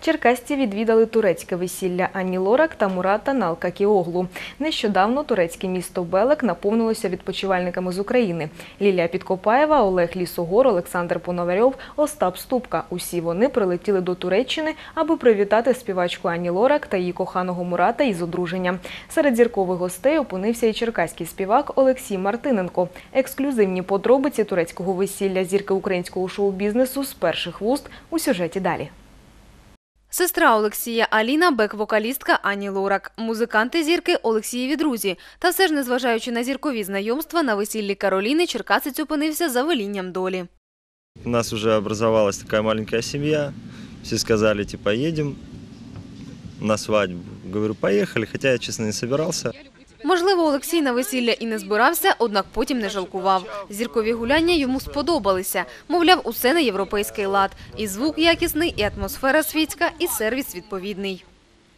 Черкасці відвідали турецьке весілля Ані Лорак та Мурата Налкакіоглу. Нещодавно турецьке місто Белек наповнилося відпочивальниками з України. Лілія Підкопаєва, Олег Лісогор, Олександр Пономарьов, Остап Ступка. Усі вони прилетіли до Туреччини, аби привітати співачку Ані Лорак та її коханого Мурата із одруженням. Серед зіркових гостей опинився і черкаський співак Олексій Мартиненко. Ексклюзивні подробиці турецького весілля зірки українського шоу-бізнесу з перших вуст у сюжеті далі. Сестра Олексія Аліна, бек-вокалістка Ані Лорак, музиканти зірки Олексієві друзі. Та все ж, незважаючи на зіркові знайомства, на весіллі Кароліни Черкасець опинився за велінням долі. У нас вже образувалася така маленька сім'я. Всі сказали, типа, їдемо на свадьбу. Говорю, поїхали, хоча я, чесно не собирался. Можливо, Олексій на весілля і не збирався, однак потім не жалкував. Зіркові гуляння йому сподобалися. Мовляв, усе на європейський лад. І звук якісний, і атмосфера світська, і сервіс відповідний.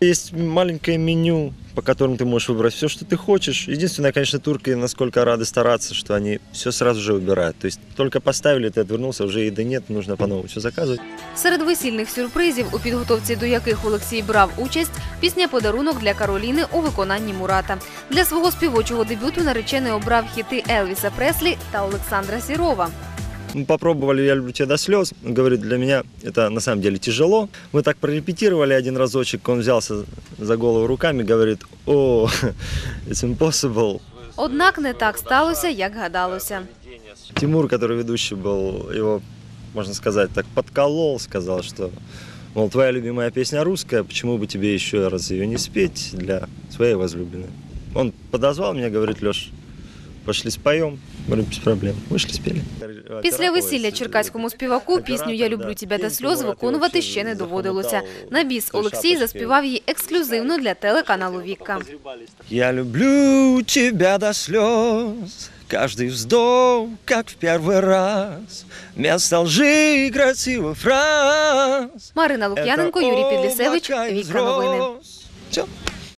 Есть маленькое меню, по которому ты можешь выбрать все, что ты хочешь. Единственное, конечно, турки насколько рады стараться, что они все сразу же убирают. То есть только поставили, ты отвернулся, уже еды нет, нужно по новому все заказывать. Серед весільних сюрпризів, у підготовці до яких Олексій брав участь, пісня «Подарунок для Кароліни» у виконанні Мурата. Для свого співочого дебюту наречений обрав хіти Елвіса Преслі та Олександра Сірова. Мы попробовали «Я люблю тебя до слез». Он говорит, для меня это на самом деле тяжело. Мы так прорепетировали один разочек, он взялся за голову руками, говорит, о, it's impossible. Однак не так сталося, як гадалося. Тимур, который ведущий был, его, можно сказать, так подколол, сказал, что, мол, твоя любимая песня русская, почему бы тебе еще раз ее не спеть для своей возлюбленной. Он подозвал меня, говорит, Леш, пошли споем. Говорю, без проблем. Вышли, спели. Після весілля черкаському співаку пісню «Я люблю тебе до сльоз» виконувати ще не доводилося. На біс Олексій заспівав її ексклюзивно для телеканалу «Вікка». Я люблю тебя до слез, каждый вздох, как в первый раз. Вместо лжи красивых фраз. Марина Лук'яненко, Юрій Підлісевич, «Вікка новини». Все.